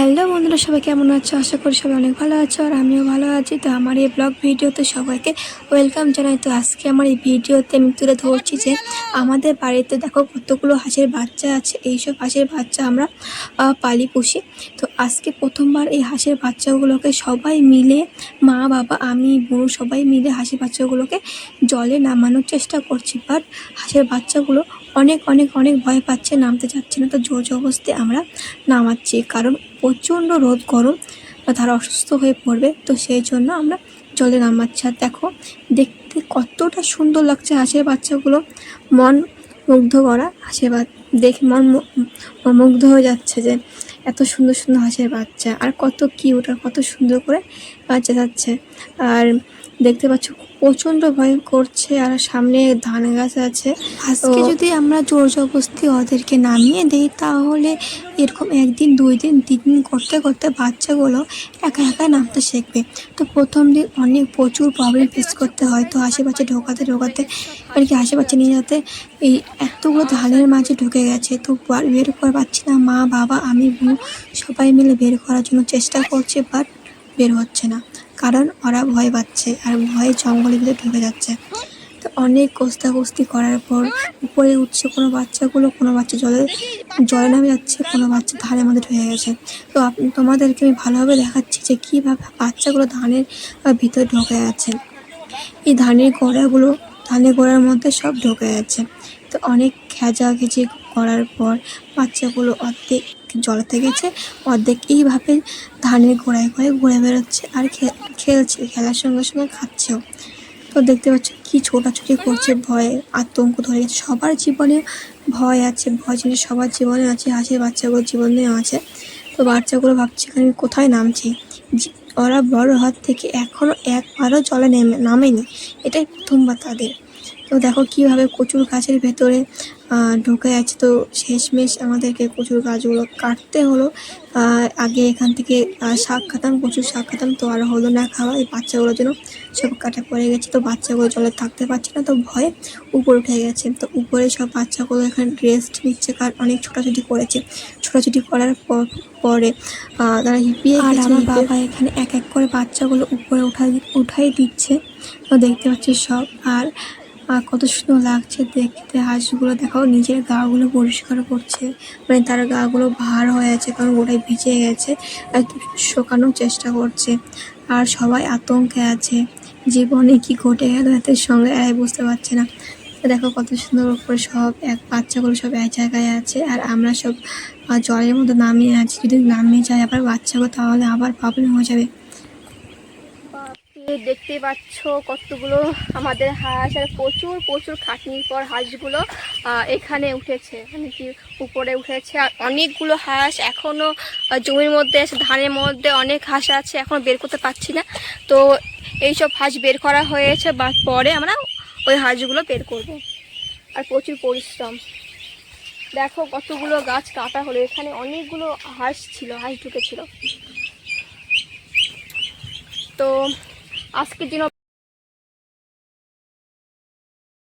Hello বন্ধুরা, সবাই কেমন আছো? আশা করি সবাই অনেক ভালো আছো আর আমিও ভালো আছি। তো আমার এই ব্লগ ভিডিওতে সবাইকে ওয়েলকাম জানাই। তো আজকে আমার এই ভিডিওতে আমি তুলে ধরছি যে আমাদের বাড়িতে দেখো কতগুলো হাঁসের বাচ্চা আছে। এইসব হাঁসের বাচ্চা আমরা পালি পুষি। তো আজকে প্রথমবার এই হাঁসের বাচ্চাগুলোকে সবাই মিলে, মা, বাবা, আমি, বোন সবাই মিলে হাঁসের বাচ্চাগুলোকে জলে নামানোর চেষ্টা করছি। বাট হাঁসের বাচ্চাগুলো অনেক অনেক অনেক ভয় পাচ্ছে, নামতে চাচ্ছে না। তো জোর জবস্তে আমরা নামাচ্ছি। কারণ প্রচণ্ড রোদ, গরম, বা তারা অসুস্থ হয়ে পড়বে। তো সেই জন্য আমরা জলে নামাচ্ছি। আর দেখো, দেখতে কতটা সুন্দর লাগছে হাঁসের বাচ্চাগুলো। মন মুগ্ধ করা হাঁসের দেখে মন মুগ্ধ হয়ে যাচ্ছে যে এত সুন্দর সুন্দর হাঁসের বাচ্চা। আর কত কিউট আর কত সুন্দর করে বাচ্চা যাচ্ছে। আর দেখতে পাচ্ছ প্রচণ্ড ভয় করছে আর সামনে ধান গাছ আছে। আজকে যদি আমরা জোর জবরদস্তি ওদেরকে নামিয়ে দিই তাহলে এরকম একদিন দুই দিন তিন দিন করতে করতে বাচ্চাগুলো একা একা নামতে শিখবে। তো প্রথম দিন অনেক প্রচুর প্রবলেম ফেস করতে হয়। তো আশেপাশে ঢোকাতে ঢোকাতে আর কি আশেপাশে নিয়ে যেতে? এই এতগুলো ধানের মাঝে ঢুকে গেছে। তো বের করে পাচ্ছি না। মা বাবা আমি সবাই মিলে বের করার জন্য চেষ্টা করছে বাট বের হচ্ছে না। কারণ ওরা ভয় পাচ্ছে আর ভয়ে জঙ্গলের ভিতরে ঢুকে যাচ্ছে। তো অনেক কস্তাকস্তি করার পর উপরে উঠছে কোনো বাচ্চাগুলো, কোনো বাচ্চা জলে জলে নামে যাচ্ছে, কোনো বাচ্চা ধানের মধ্যে ঢুকে গেছে। তো তোমাদেরকে আমি ভালোভাবে দেখাচ্ছি যে কীভাবে বাচ্চাগুলো ধানের ভিতরে ঢুকে আছে এই ধানের গোড়াগুলো, ধানের গোড়ার মধ্যে সব ঢুকে যাচ্ছে তো অনেক খেজা খেঁচাখেচি করার পর বাচ্চাগুলো অর্ধেক জলেতে গেছে, অর্ধেক এইভাবে ধানের গোড়ায় গোড়ায় ঘুরে বেরোচ্ছে আর খেলছে, খেলার সঙ্গে সঙ্গে খাচ্ছেও। তো দেখতে পাচ্ছ কি ছোটাছুটি করছে, ভয়ে, আতঙ্ক ধরে গেছে। সবার জীবনে ভয় আছে, ভয় জিনিস সবার জীবনে আছে হাসির বাচ্চাগুলোর জীবনেও আছে। তো বাচ্চাগুলো ভাবছে আমি কোথায় নামছি? ওরা বড় হাত থেকে এখনও একবারও জলে নেমে, নামেনি। এটাই প্রথমবার তাদের। তো দেখো কীভাবে কচুর গাছের ভেতরে ঢুকে যাচ্ছে তো শেষমেশ আমাদেরকে কচুর গাছগুলো কাটতে হলো। আগে এখান থেকে শাক খাতাম প্রচুর শাক খাতাম তো আর হলো না খাওয়া এই বাচ্চাগুলোর জন্য। সব কাটা পড়ে গেছে। তো বাচ্চাগুলো জলে থাকতে পারছে না। তো ভয়ে উপরে উঠে গেছে। তো উপরে সব বাচ্চাগুলো এখানে রেস্ট নিচ্ছে। কারণ অনেক ছোটাছুটি করেছে। ছোটাছুটি করার পর পরে তারা হিপিয়ে আর আমার বাবা এখানে এক এক করে বাচ্চাগুলো উপরে উঠা উঠাই দিচ্ছে। তো দেখতে পাচ্ছি সব। আর আর কত সুন্দর লাগছে দেখতে। হাঁসগুলো দেখাও, নিজের গাগুলো পরিষ্কার করছে। মানে তার গাগুলো ভার হয়ে আছে, কারণ গোটাই ভিজে গেছে। আর শুকানোর চেষ্টা করছে। আর সবাই আতঙ্কে আছে। জীবনে কি ঘটে গেল এদের সঙ্গে এরাই বুঝতে পারছে না। দেখো কত সুন্দর করে সব এক বাচ্চাগুলো সব এক জায়গায় আছে। আর আমরা সব জলের মধ্যে নামিয়ে আছি। যদি নামিয়ে যাই আবার বাচ্চাগুলো, তাহলে আবার প্রবলেম হয়ে যাবে। দেখতে পাচ্ছ কতগুলো আমাদের হাঁস আর প্রচুর প্রচুর খাটনির পর হাঁসগুলো এখানে উঠেছে। মানে কি উপরে উঠেছে। আর অনেকগুলো হাঁস এখনও আহ, জমির মধ্যে আছে ধানের মধ্যে অনেক হাঁস আছে এখনও বের করতে পারছি না। তো এইসব হাঁস বের করা হয়েছে বা পরে আমরা ওই হাঁসগুলো বের করব। আর প্রচুর পরিশ্রম। দেখো কতগুলো গাছ কাটা হলো। এখানে অনেকগুলো হাঁস ছিল হাঁস ঢুকেছিল। তো আজকের জন্য